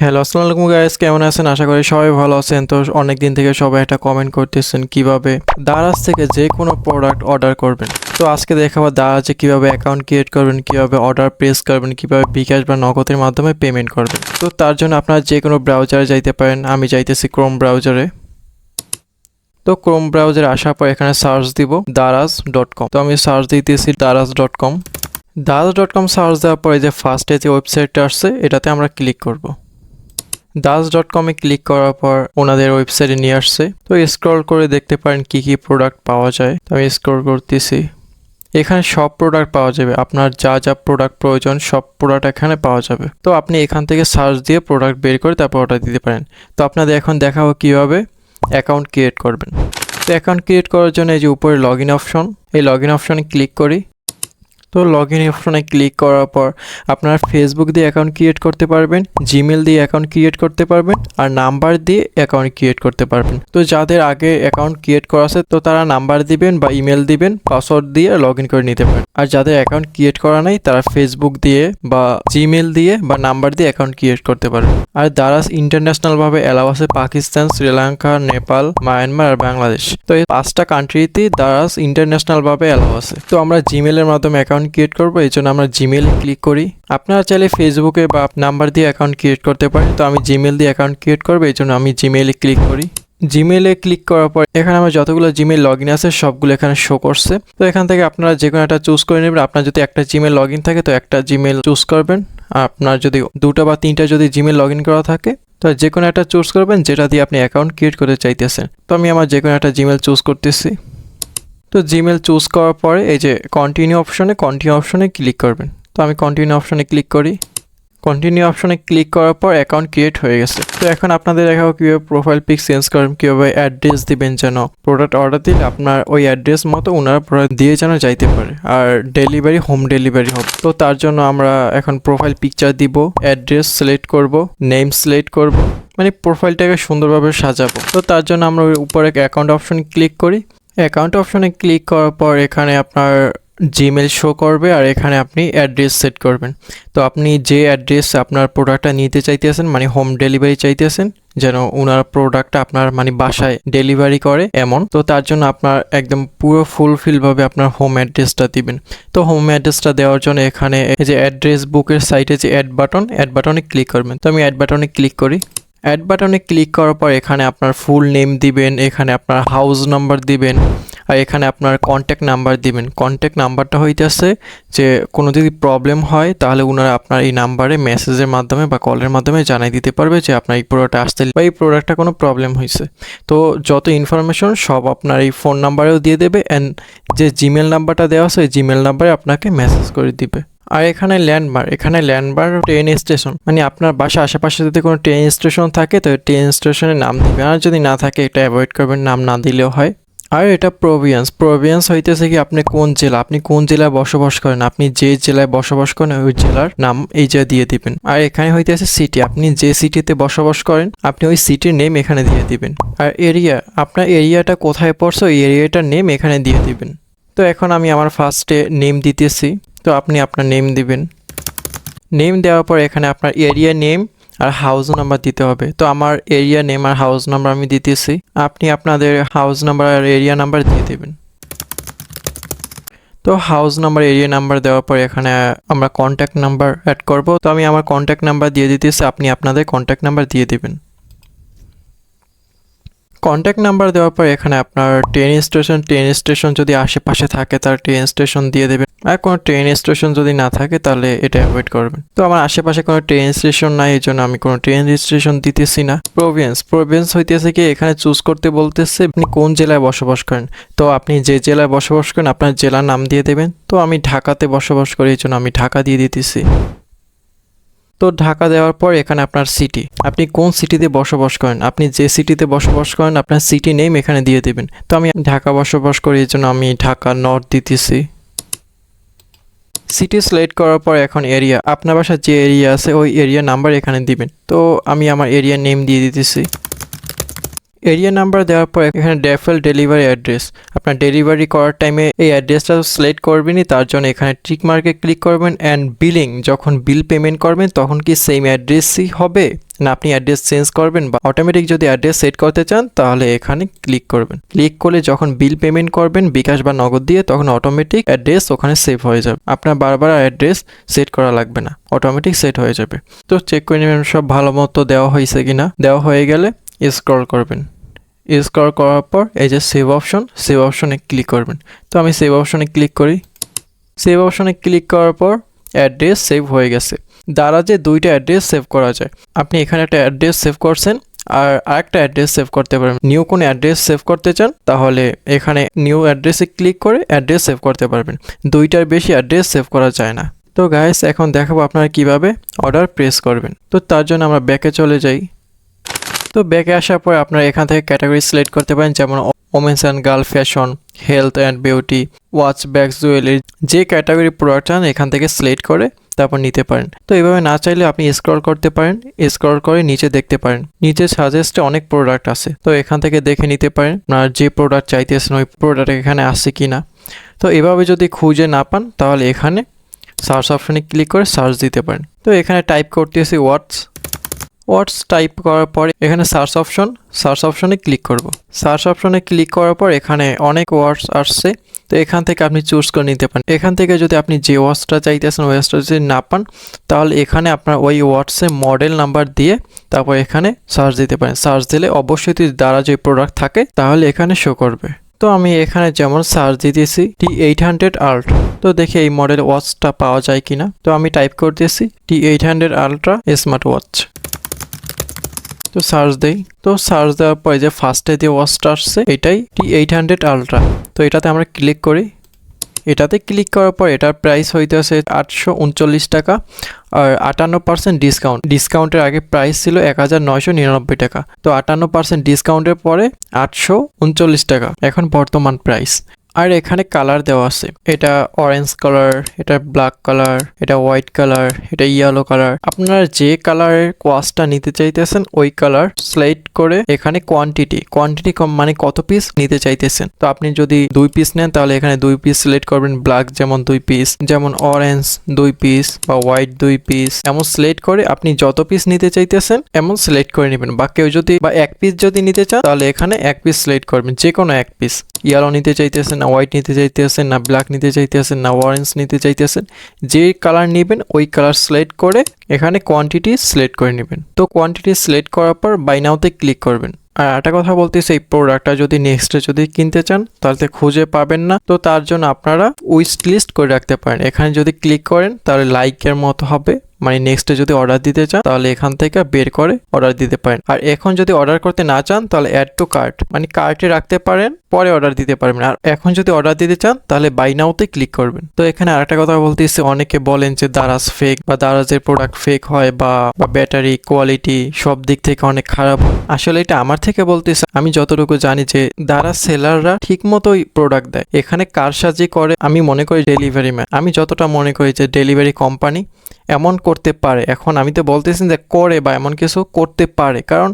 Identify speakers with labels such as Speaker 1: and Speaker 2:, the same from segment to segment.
Speaker 1: Hello, আসসালামু আলাইকুম guys কেমন আছেন? আশা করি সবাই ভালো আছেন। তো অনেক দিন থেকে সবাই একটা কমেন্ট করতেছেন কীভাবে দারাজ থেকে যে কোনো প্রোডাক্ট অর্ডার করবেন। তো আজকে দেখাবো দারাজে কীভাবে অ্যাকাউন্ট ক্রিয়েট করবেন, কীভাবে অর্ডার প্রেস করবেন, কীভাবে বিকাশ বা নগদের মাধ্যমে পেমেন্ট করবেন। তো তার জন্য আপনারা যে কোনো ব্রাউজারে যাইতে পারেন, আমি যাইতেছি ক্রোম ব্রাউজারে তো ক্রোম ব্রাউজারে আসার পর এখানে সার্চ দিব দারাজ ডট কম তো আমি সার্চ দিতেছি Daraz dot com Daraz dot com search দেওয়ার পরে যে ফার্স্টে যে ওয়েবসাইটটা আসছে, এটাতে আমরা ক্লিক করব। দাস ডট কমে ক্লিক করার পর ওনাদের ওয়েবসাইটে নিয়ে আসছে। তো স্ক্রল করে দেখতে পারেন কি কি প্রোডাক্ট পাওয়া যায়। তো আমি স্ক্রল করতেছি। এখানে সব প্রোডাক্ট পাওয়া যাবে। আপনার যা যা প্রোডাক্ট প্রয়োজন সব প্রোডাক্ট এখানে পাওয়া যাবে। তো আপনি এখান থেকে সার্চ দিয়ে প্রোডাক্ট বের করে তারপর অর্ডার দিতে পারেন। তো আপনাদের এখন দেখাবো কীভাবে অ্যাকাউন্ট ক্রিয়েট করবেন। তো অ্যাকাউন্ট ক্রিয়েট করার জন্য এই যে উপরে লগ ইন অপশন এই লগ ইন অপশনে ক্লিক করি। তো লগ ইন অপশনে ক্লিক করার পর আপনারা ফেসবুক দিয়ে অ্যাকাউন্ট ক্রিয়েট করতে পারবেন জিমেল দিয়ে অ্যাকাউন্ট ক্রিয়েট করতে পারবেন, আর নাম্বার দিয়ে অ্যাকাউন্ট ক্রিয়েট করতে পারবেন। তো যাদের আগে অ্যাকাউন্ট ক্রিয়েট করা আছে, তো তারা নাম্বার দিবেন বা ইমেল দিবেন পাসওয়ার্ড দিয়ে লগ ইন করে নিতে পারেন। আর যাদের অ্যাকাউন্ট ক্রিয়েট করা নাই, তারা ফেসবুক দিয়ে বা জিমেল দিয়ে বা নাম্বার দিয়ে অ্যাকাউন্ট ক্রিয়েট করতে পারবেন আর দারাজ ইন্টারন্যাশনালভাবে অ্যালাউ আছে পাকিস্তান, শ্রীলঙ্কা, নেপাল, মায়ানমার আর বাংলাদেশ। তো এই পাঁচটা কান্ট্রিতেই দারাজ ইন্টারন্যাশনালভাবে অ্যালাউ আছে। তো আমরা জিমেলের মাধ্যমে অ্যাকাউন্ট ক্রিয়েট করব, এই জন্য আমরা জিমেলে ক্লিক করি। আপনারা চাইলে ফেসবুকে বা নাম্বার দিয়ে অ্যাকাউন্ট ক্রিয়েট করতে পারেন। তো আমি জিমেল দিয়ে অ্যাকাউন্ট ক্রিয়েট করব, এই জন্য আমি জিমেলে ক্লিক করি। জিমেলে ক্লিক করার পর এখানে আমার যতগুলো জিমেল লগ ইন আছে, সবগুলো এখানে শো করছে। তো এখান থেকে আপনারা যে কোনো একটা চুজ করে নেবেন। আপনার যদি একটা জিমেল লগ ইন থাকে, তো একটা জিমেল চুজ করবেন। আপনার যদি দুটো বা তিনটা যদি জিমেল লগ ইন করা থাকে, তো যে কোনো একটা চুজ করবেন, যেটা দিয়ে আপনি অ্যাকাউন্ট ক্রিয়েট করতে চাইতেছেন। তো আমি আমার যে কোনো একটা জিমেল চুজ করতেছি। তো জিমেল চুজ করার পরে এই যে কন্টিনিউ অপশনে কন্টিনিউ অপশনে ক্লিক করবেন। তো আমি কন্টিনিউ অপশনে ক্লিক করি। কন্টিনিউ অপশনে ক্লিক করার পর অ্যাকাউন্ট ক্রিয়েট হয়ে গেছে। তো এখন আপনাদের দেখাবো কীভাবে প্রোফাইল পিক চেঞ্জ করবেন, কীভাবে অ্যাড্রেস দিবেন যেন প্রোডাক্ট অর্ডার দিলে আপনার ওই অ্যাড্রেস মতো ওনারা প্রোডাক্ট দিয়ে যেন যাইতে পারে। আর ডেলিভারি হোম ডেলিভারি হবে। তো তার জন্য আমরা এখন প্রোফাইল পিকচার দিব অ্যাড্রেস সিলেক্ট করব নেম সিলেক্ট করব মানে প্রোফাইলটাকে সুন্দরভাবে সাজাবো। তো তার জন্য আমরা উপরে অ্যাকাউন্ট অপশন ক্লিক করি। অ্যাকাউন্ট অপশনে ক্লিক করার পর এখানে আপনার জিমেল শো করবে আর এখানে আপনি অ্যাড্রেস সেট করবেন। তো আপনি যে অ্যাড্রেস আপনার প্রোডাক্টটা নিতে চাইতেছেন মানে হোম ডেলিভারি চাইতেছেন, যেন ওনার প্রোডাক্টটা আপনার মানে বাসায় ডেলিভারি করে এমন, তো তার জন্য আপনার একদম পুরো ফুলফিলভাবে আপনার হোম অ্যাড্রেসটা দিবেন। তো হোম অ্যাড্রেসটা দেওয়ার জন্য এখানে যে অ্যাড্রেস বুকের সাইটে যে অ্যাড বাটন অ্যাড বাটনে ক্লিক করবেন। তো আমি অ্যাড বাটনে ক্লিক করি। অ্যাড বাটনে ক্লিক করার পর এখানে আপনার ফুল নেম দিবেন, এখানে আপনার হাউস নাম্বার দিবেন, আর এখানে আপনার কন্ট্যাক্ট নাম্বার দিবেন। কন্ট্যাক্ট নাম্বারটা হইতেছে যে কোনো যদি প্রবলেম হয়, তাহলে ওনারা আপনার এই নাম্বারে মেসেজের মাধ্যমে বা কলের মাধ্যমে জানাই দিতে পারবে যে আপনার এই প্রোডাক্ট আসতে বা এই প্রোডাক্টটা কোনো প্রবলেম হয়েছে তো যত ইনফরমেশন সব আপনার এই ফোন নাম্বারেও দিয়ে দেবে অ্যান্ড যে জিমেল নাম্বারটা দেওয়া আছে ওই জিমেল নাম্বারে আপনাকে মেসেজ করে দিবে। আর এখানে ল্যান্ডমার্ক এখানে ল্যান্ডমার্ক ট্রেন স্টেশন। মানে আপনার বাসা আশেপাশে যদি কোনো ট্রেন স্টেশন থাকে, তো ট্রেন স্টেশনের নাম দিবে আর যদি না থাকে, এটা অ্যাভয়েড করবেন, নাম না দিলেও হয়। আর এটা প্রভিয়েন্স। প্রভিয়েন্স হইতেছে কি, আপনি কোন জেলা? আপনি কোন জেলায় বসবাস করেন? আপনি যে জেলায় বসবাস করেন, ওই জেলার নাম এই যে দিয়ে দিবেন। আর এখানে হইতেছে সিটি। আপনি যে সিটিতে বসবাস করেন, আপনি ওই সিটির নেম এখানে দিয়ে দিবেন। আর এরিয়া, আপনার এরিয়াটা কোথায় পড়ছে, ওই এরিয়াটার নেম এখানে দিয়ে দিবেন। তো এখন আমি আমার ফার্স্টে নেম দিতেছি। তো আপনি আপনার নেম দিবেন। নেম দেওয়ার পর এখানে আপনার এরিয়া নেম আর হাউস নাম্বার দিতে হবে। তো আমার এরিয়া নেম আর হাউস নাম্বার আমি দিতেছি। আপনি আপনাদের হাউস নাম্বার আর এরিয়া নাম্বার দিয়ে দেবেন। তো হাউস নাম্বার এরিয়া নাম্বার দেওয়ার পর এখানে আমরা কন্ট্যাক্ট নাম্বার অ্যাড করব। তো আমি আমার কন্ট্যাক্ট নাম্বার দিয়ে দিতেছি। আপনি আপনাদের কন্ট্যাক্ট নাম্বার দিয়ে দিবেন। কন্ট্যাক্ট নাম্বার দেওয়ার পর এখানে আপনার ট্রেন স্টেশন ট্রেন স্টেশন যদি আশেপাশে থাকে, তার ট্রেন স্টেশন দিয়ে দেবেন। আর কোনো ট্রেন স্টেশন যদি না থাকে, তাহলে এটা অ্যাভয়েড করবেন। তো আমার আশেপাশে কোনো ট্রেন স্টেশন নাই, এই জন্য আমি কোনো ট্রেন স্টেশন দিতেছি না। প্রভিয়েন্স প্রভিয়েন্স হইতেছে কি, এখানে চুজ করতে বলতেছে আপনি কোন জেলায় বসবাস করেন। তো আপনি যে জেলায় বসবাস করেন, আপনার জেলার নাম দিয়ে দেবেন। তো আমি ঢাকাতে বসবাস করি, এই জন্য আমি ঢাকা দিয়ে দিতেছি। তো ঢাকা দেওয়ার পর এখানে আপনার সিটি আপনি কোন সিটিতে বসবাস করেন? আপনি যে সিটিতে বসবাস করেন, আপনার সিটি নেম এখানে দিয়ে দেবেন। তো আমি ঢাকা বসবাস করি, এই জন্য আমি ঢাকা নর্থ দিতেছি। সিটি সিলেক্ট করার পর এখন এরিয়া আপনার বাসার যে এরিয়া আছে, ওই এরিয়া নাম্বার এখানে দিবেন। তো আমি আমার এরিয়া নেম দিয়ে দিতেছি। এরিয়া নাম্বার দেওয়ার পর এখানে ডেফেল ডেলিভারি অ্যাড্রেস। আপনার ডেলিভারি করার টাইমে এই অ্যাড্রেসটা সিলেক্ট করবেনই, তার জন্য এখানে টিক মার্কে ক্লিক করবেন অ্যান্ড বিলিং যখন বিল পেমেন্ট করবেন, তখন কি সেম অ্যাড্রেসই হবে? না, আপনি অ্যাড্রেস চেঞ্জ করবেন বা অটোমেটিক যদি অ্যাড্রেস সেট করতে চান, তাহলে এখানে ক্লিক করবেন। ক্লিক করলে যখন বিল পেমেন্ট করবেন, বিকাশ বা নগদ দিয়ে, তখন অটোমেটিক অ্যাড্রেস ওখানে সেভ হয়ে যাবে। আপনার বারবার অ্যাড্রেস সেট করা লাগবে না অটোমেটিক সেট হয়ে যাবে। তো চেক করে নেবেন সব ভালো মতো দেওয়া হয়েছে কিনা। দেওয়া হয়ে গেলে স্ক্রল করবেন। স্ক্রল করার পর এই যে সেভ অপশন সেভ অপশনে ক্লিক করবেন। তো আমি সেভ অপশনে ক্লিক করি। সেভ অপশনে ক্লিক করার পর অ্যাড্রেস সেভ হয়ে গেছে। দারাজে দুইটা অ্যাড্রেস সেভ করা যায়। আপনি এখানে একটা অ্যাড্রেস সেভ করছেন আর আরেকটা অ্যাড্রেস সেভ করতে পারবেন। নিউ কোনো অ্যাড্রেস সেভ করতে চান, তাহলে এখানে নিউ অ্যাড্রেসে ক্লিক করে অ্যাড্রেস সেভ করতে পারবেন। দুইটার বেশি অ্যাড্রেস সেভ করা যায় না। তো গাইস এখন দেখাবো আপনারা কীভাবে অর্ডার প্রেস করবেন। তো তার জন্য আমরা ব্যাকে চলে যাই। তো ব্যাকে আসার পর আপনারা এখান থেকে ক্যাটাগরি সিলেক্ট করতে পারেন, যেমন women's and girl fashion health and beauty watch bag jewellery যে ক্যাটাগরি প্রোডাক্ট চান, এখান থেকে সিলেক্ট করে তারপর নিতে পারেন। তো এভাবে না চাইলে আপনি স্ক্রল করতে পারেন স্ক্রল করে নিচে দেখতে পারেন। নিচে সাজেস্টে অনেক প্রোডাক্ট আছে। তো এখান থেকে দেখে নিতে পারেন, আপনার যে প্রোডাক্ট চাইতেছেন, ওই প্রোডাক্ট এখানে আসছে কি না তো এভাবে যদি খুঁজে না পান, তাহলে এখানে সার্চ অপশনে ক্লিক করে সার্চ দিতে পারেন। তো এখানে টাইপ করতেছি ওয়াটস ওয়াটস টাইপ করার পরে এখানে সার্চ অপশন সার্চ অপশনে ক্লিক করব। সার্চ অপশনে ক্লিক করার পর এখানে অনেক ওয়ার্ডস আসছে, তো এখান থেকে আপনি চুজ করে নিতে পারেন। এখান থেকে যদি আপনি যে ওয়ার্ডসটা চাইতেছেন, ওই ওয়ার্ডসটা যদি না পান, তাহলে এখানে আপনার ওই ওয়ার্ডসে মডেল নাম্বার দিয়ে তারপর এখানে সার্চ দিতে পারেন। সার্চ দিলে অবশ্যই দ্বারা যে প্রোডাক্ট থাকে, তাহলে এখানে শো করবে। তো আমি এখানে যেমন সার্চ দিতেছি টি এইট হান্ড্রেড আল্ট তো দেখি এই মডেল ওয়াচটা পাওয়া যায় কিনা। তো আমি টাইপ করতেছি T eight hundred ultra smart watch তো সার্চ দেই। তো সার্চ দেওয়ার পরে যে ফার্স্টে যে ওয়াচটা আসছে, এটাই টি এইট হান্ড্রেড আলট্রা তো এটাতে আমরা ক্লিক করি। এটাতে ক্লিক করার পর এটার প্রাইস হইতেছে আটশো উনচল্লিশ টাকা আর আটান্ন পার্সেন্ট ডিসকাউন্ট ডিসকাউন্টের আগে প্রাইস ছিল এক হাজার নয়শো নিরানব্বই টাকা। তো আটান্ন পার্সেন্ট ডিসকাউন্টের পরে আটশো উনচল্লিশ টাকা। এখন বর্তমান প্রাইস আর এখানে কালার দেওয়া আছে। এটা অরেঞ্জ কালার এটা ব্ল্যাক কালার এটা হোয়াইট কালার এটা ইয়েলো কালার আপনারা যে কালারের কোয়াসটা নিতে চাইতেছেন, ওই কালার সিলেক্ট করে এখানে কোয়ান্টিটি কোয়ান্টিটি কম মানে কত পিস নিতে চাইতেছেন। তো আপনি যদি দুই পিস নেন, তাহলে এখানে দুই পিস সিলেক্ট করবেন ব্ল্যাক যেমন দুই পিস যেমন অরেঞ্জ দুই পিস বা হোয়াইট দুই পিস এমন সিলেক্ট করে আপনি যত পিস নিতে চাইতেছেন, এমন সিলেক্ট করে নেবেন। বা কেউ যদি, বা এক পিস যদি নিতে চান, তাহলে এখানে এক পিস সিলেক্ট করবেন যে কোনো এক পিস ইয়েলো নিতে চাইতেছেন না হোয়াইট নিতে চাইতে চাইতেছেন, না ব্ল্যাক নিতে চাইতেছেন, না অরেঞ্জ নিতে চাইতেছেন, যে কালার নেবেন ওই কালার সিলেক্ট করে এখানে কোয়ান্টিটি সিলেক্ট করে নেবেন। তো কোয়ান্টিটি সিলেক্ট করার পর বাই নাওতে ক্লিক করবেন। আর একটা কথা বলতেছি, এই প্রোডাক্টটা যদি নেক্সটে যদি কিনতে চান, তাহলে খুঁজে পাবেন না। তো তার জন্য আপনারা উইশ লিস্ট করে রাখতে পারেন। এখানে যদি ক্লিক করেন, তাহলে লাইকের মতো হবে। মানে নেক্সটে যদি অর্ডার দিতে চান, তাহলে এখান থেকে বের করে অর্ডার দিতে পারেন। আর এখন যদি অর্ডার করতে না চান, তাহলে অ্যাড টু কার্ট মানে কার্টে রাখতে পারেন, পরে অর্ডার দিতে পারবেন। আর এখন যদি অর্ডার দিতে চান, তাহলে বাই নাওতে ক্লিক করবেন। তো এখানে আরেকটা কথা বলতেছি, অনেকে বলেন যে দারাজ ফেক বা দারাজের প্রোডাক্ট ফেক হয় বা ব্যাটারি কোয়ালিটি সব দিক থেকে অনেক খারাপ আসলে এটা আমার থেকে বলতেছে, আমি যতটুকু জানি যে দারাজ সেলাররা ঠিক মতোই প্রোডাক্ট দেয়। এখানে কারসাজি করে, আমি মনে করি ডেলিভারি ম্যান আমি যতটা মনে করি যে ডেলিভারি কোম্পানি এমন করতে পারে। এখন আমি তো বলতেছি যে করে বা এমন কিছু করতে পারে। কারণ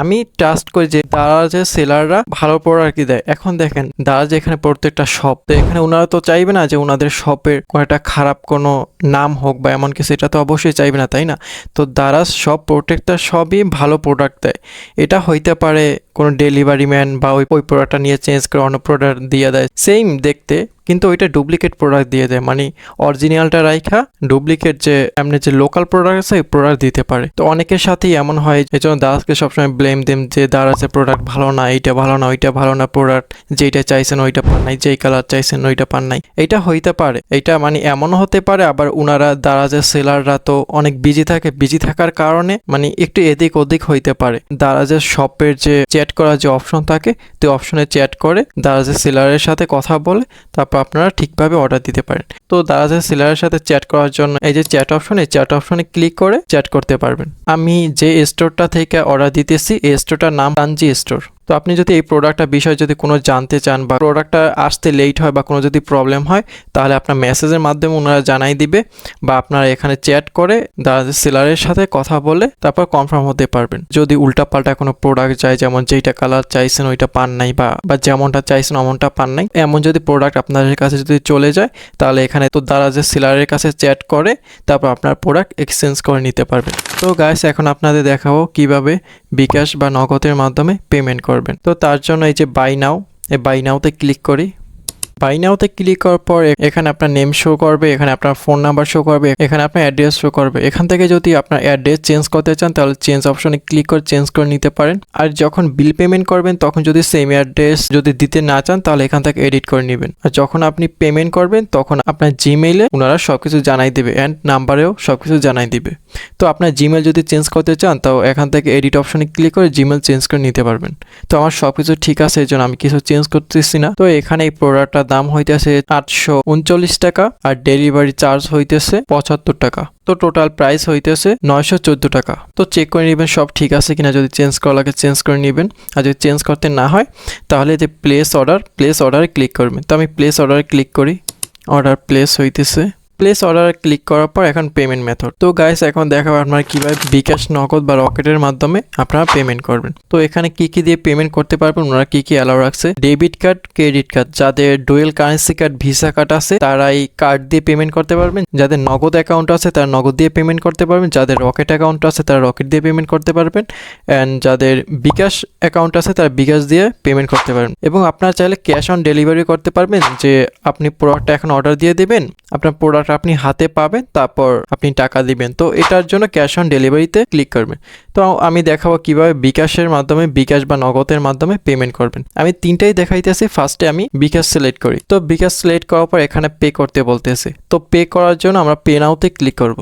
Speaker 1: আমি ট্রাস্ট করি যে তারা যে সেলাররা ভালো প্রোডাক্ট দেয়। এখন দেখেন, তারা যে এখানে প্রত্যেকটা শপ তো এখানে ওনারা তো চাইবে না যে ওনাদের শপের কোনো একটা খারাপ কোনো নাম হোক বা এমন কিছু, এটা তো অবশ্যই চাইবে না, তাই না? তো দ্বারা সব প্রত্যেকটা সবই ভালো প্রোডাক্ট দেয়। এটা হইতে পারে কোনো ডেলিভারি ম্যান বা ওই ওই প্রোডাক্টটা নিয়ে চেঞ্জ করে অন্য প্রোডাক্ট দিয়ে দেয়। সেম দেখতে, কিন্তু ওইটা ডুপ্লিকেট প্রোডাক্ট দিয়ে দেয়। মানে অরিজিনালটা রাইখা ডুপ্লিকেট যে এমনি যে লোকাল প্রোডাক্ট আছে, ওই প্রোডাক্ট দিতে পারে। তো অনেকের সাথেই এমন হয়, এই জন্য দারাজকে সবসময় ব্লেম দেম যে দারাজের প্রোডাক্ট ভালো না, এইটা ভালো না, ওইটা ভালো না প্রোডাক্ট যেইটা চাইছেন ওইটা পান নাই, যেই কালার চাইছেন ওইটা পান নাই। এটা হইতে পারে। এটা মানে এমনও হতে পারে, আবার উনারা দারাজের সেলাররা তো অনেক বিজি থাকে বিজি থাকার কারণে মানে একটু এদিক ওদিক হইতে পারে। দারাজের শপের যে চ্যাট করার যে অপশন থাকে, তো অপশনে চ্যাট করে দারাজের সেলারের সাথে কথা বলে তারপর আপনারা ঠিকভাবে অর্ডার দিতে পারেন। তো দারাজের সেলারের সাথে চ্যাট করার জন্য এই যে চ্যাট অপশন এই চ্যাট অপশনে ক্লিক করে চ্যাট করতে পারবেন। আমি যে স্টোরটা থেকে অর্ডার দিতেছি, এই স্টোরটার নাম রানজি স্টোর তো আপনি যদি এই প্রোডাক্টটা বিষয়ে যদি কোনো জানতে চান বা প্রোডাক্টটা আসতে লেট হয় বা কোনো যদি প্রবলেম হয়, তাহলে আপনার মেসেজের মাধ্যমে ওনারা জানাই দিবে বা আপনারা এখানে চ্যাট করে সেলারের সাথে কথা বলে তারপর কনফার্ম হতে পারবেন। যদি উল্টাপাল্টা কোনো প্রোডাক্ট যায় যেমন যেইটা কালার চাইছেন ওইটা পান নাই বা বা যেমনটা চাইছেন অমনটা পান নাই, এমন যদি প্রোডাক্ট আপনাদের কাছে যদি চলে যায়, তাহলে এখানে তো দারাজের সেলারের কাছে চ্যাট করে, তারপর আপনার প্রোডাক্ট এক্সচেঞ্জ করে নিতে পারবেন। তো গাইস এখন আপনাদের দেখাবো কীভাবে বিকাশ বা নগদের মাধ্যমে পেমেন্ট করবেন। তো তার জন্য এই যে বাই নাও এই বাই নাওতে ক্লিক করি। বাই নাওতে ক্লিক করার পর এখানে আপনার নেম শো করবে, এখানে আপনার ফোন নাম্বার শো করবে, এখানে আপনার অ্যাড্রেস শো করবে। এখান থেকে যদি আপনার অ্যাড্রেস চেঞ্জ করতে চান, তাহলে চেঞ্জ অপশনে ক্লিক করে চেঞ্জ করে নিতে পারেন। আর যখন বিল পেমেন্ট করবেন, তখন যদি সেম অ্যাড্রেস যদি দিতে না চান, তাহলে এখান থেকে এডিট করে নেবেন। আর যখন আপনি পেমেন্ট করবেন, তখন আপনার জিমেইলে ওনারা সব কিছু জানাই দেবে অ্যান্ড নাম্বারেও সব কিছু জানাই দেবে। তো আপনার জিমেল যদি চেঞ্জ করতে চান তাও এখান থেকে এডিট অপশনে ক্লিক করে জিমেল চেঞ্জ করে নিতে পারবেন। তো আমার সব কিছু ঠিক আছে এই জন্য আমি কিছু চেঞ্জ করতেছি না। তো এখানে এই প্রোডাক্টটার দাম হইতেছে আটশো উনচল্লিশ টাকা আর ডেলিভারি চার্জ হইতেছে পঁচাত্তর টাকা। তো টোটাল প্রাইস হইতেছে নয়শো চোদ্দ টাকা। তো চেক করে নেবেন সব ঠিক আছে কিনা, যদি চেঞ্জ করা লাগে চেঞ্জ করে নেবেন। আর যদি চেঞ্জ করতে না হয়, তাহলে যে প্লেস অর্ডার প্লেস অর্ডারে ক্লিক করবেন। তো আমি প্লেস অর্ডারে ক্লিক করি। অর্ডার প্লেস হইতেছে প্লেস অর্ডার ক্লিক করার পর এখন পেমেন্ট মেথড তো গাইস এখন দেখাবো আপনারা কীভাবে বিকাশ নগদ বা রকেটের মাধ্যমে আপনারা পেমেন্ট করবেন। তো এখানে কি কি দিয়ে পেমেন্ট করতে পারবেন, ওনারা কি কি অ্যালাউ রাখছে? ডেবিট কার্ড ক্রেডিট কার্ড যাদের dual currency card Visa card আছে তারা এই কার্ড দিয়ে পেমেন্ট করতে পারবেন। যাদের নগদ অ্যাকাউন্ট আছে, তারা নগদ দিয়ে পেমেন্ট করতে পারবেন। যাদের রকেট অ্যাকাউন্ট আছে, তারা রকেট দিয়ে পেমেন্ট করতে পারবেন। অ্যান্ড যাদের বিকাশ অ্যাকাউন্ট আছে, তারা বিকাশ দিয়ে পেমেন্ট করতে পারবেন। এবং আপনারা চাইলে ক্যাশ অন ডেলিভারি করতে পারবেন, যে আপনি প্রোডাক্টটা এখন অর্ডার দিয়ে দেবেন। আপনার প্রোডাক্ট আপনি হাতে পাবেন, তারপর আপনি টাকা দিবেন। তো এটার জন্য ক্যাশ অন ডেলিভারিতে ক্লিক করবেন। তো আমি দেখাবো কীভাবে বিকাশের মাধ্যমে, বিকাশ বা নগদের মাধ্যমে পেমেন্ট করবেন। আমি তিনটাই দেখাইতেছি ফার্স্টে আমি বিকাশ সিলেক্ট করি। তো বিকাশ সিলেক্ট করার পর এখানে পে করতে বলতেছে। তো পে করার জন্য আমরা পে নাওতে ক্লিক করব।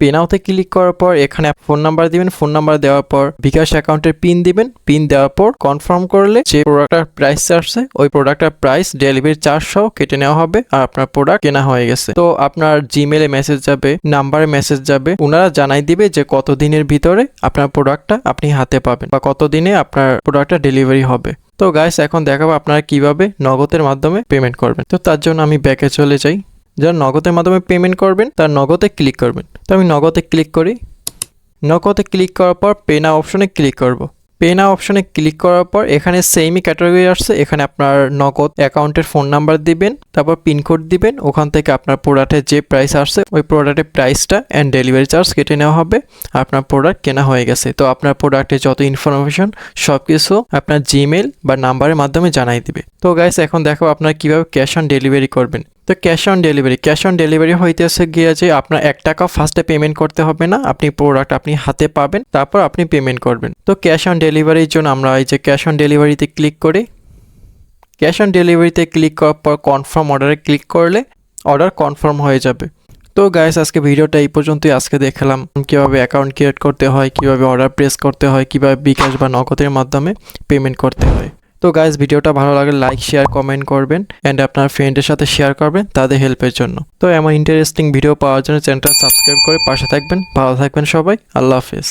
Speaker 1: পে নাওতে ক্লিক করার পর এখানে ফোন নাম্বার দিবেন। ফোন নাম্বার দেওয়ার পর বিকাশ অ্যাকাউন্টের পিন দিবেন। পিন দেওয়ার পর কনফার্ম করলে যে প্রোডাক্টটার প্রাইস আসছে, ওই প্রোডাক্টটার প্রাইস ডেলিভারি চার্জ সহ কেটে নেওয়া হবে আর আপনার প্রোডাক্ট কেনা হয়ে গেছে। তো আপনার জিমেলে মেসেজ যাবে নাম্বারে মেসেজ যাবে। ওনারা জানাই দিবে যে কত দিনের ভিতরে আপনার প্রোডাক্টটা আপনি হাতে পাবেন বা কত দিনে আপনার প্রোডাক্টটা ডেলিভারি হবে। তো গাইস এখন দেখাবো আপনারা কীভাবে নগদের মাধ্যমে পেমেন্ট করবেন। তো তার জন্য আমি ব্যাকে চলে যাই। যারা নগদের মাধ্যমে পেমেন্ট করবেন, তার নগদে ক্লিক করবেন। তো আমি নগদে ক্লিক করি। নগদে ক্লিক করার পর পে না অপশনে ক্লিক করব। পে না অপশনে ক্লিক করার পর এখানে সেমই ক্যাটাগরি আসছে। এখানে আপনার নগদ অ্যাকাউন্টের ফোন নাম্বার দিবেন, তারপর পিনকোড দিবেন। ওখান থেকে আপনার প্রোডাক্টের যে প্রাইস আসছে, ওই প্রোডাক্টের প্রাইসটা অ্যান্ড ডেলিভারি চার্জ কেটে নেওয়া হবে। আপনার প্রোডাক্ট কেনা হয়ে গেছে। তো আপনার প্রোডাক্টের যত ইনফরমেশন সব কিছু আপনার জিমেল বা নাম্বারের মাধ্যমে জানাই দিবে। তো গাইস এখন দেখো আপনারা কীভাবে ক্যাশ অন ডেলিভারি করবেন। তো cash on delivery cash on delivery হইতেছে গিয়ে যে আপনার এক টাকা ফার্স্টে পেমেন্ট করতে হবে না, আপনি প্রোডাক্ট আপনি হাতে পাবেন, তারপর আপনি পেমেন্ট করবেন। তো ক্যাশ অন ডেলিভারির জন্য আমরা এই যে ক্যাশ অন ডেলিভারিতে ক্লিক করি। ক্যাশ অন ডেলিভারিতে ক্লিক করার পর কনফার্ম অর্ডারে ক্লিক করলে অর্ডার কনফার্ম হয়ে যাবে। তো গাইস আজকে ভিডিওটা এই পর্যন্তই। আজকে দেখালাম কীভাবে অ্যাকাউন্ট ক্রিয়েট করতে হয়, কীভাবে অর্ডার প্রেস করতে হয়, কীভাবে বিকাশ বা নগদের মাধ্যমে পেমেন্ট করতে হয়। তো গাইজ ভিডিওটা ভালো লাগলে লাইক শেয়ার কমেন্ট করবেন অ্যান্ড আপনার ফ্রেন্ডের সাথে শেয়ার করবেন তাদের হেল্পের জন্য। তো এমন ইন্টারেস্টিং ভিডিও পাওয়ার জন্য চ্যানেলটা সাবস্ক্রাইব করে পাশে থাকবেন। ভালো থাকবেন সবাই। আল্লাহ হাফেজ।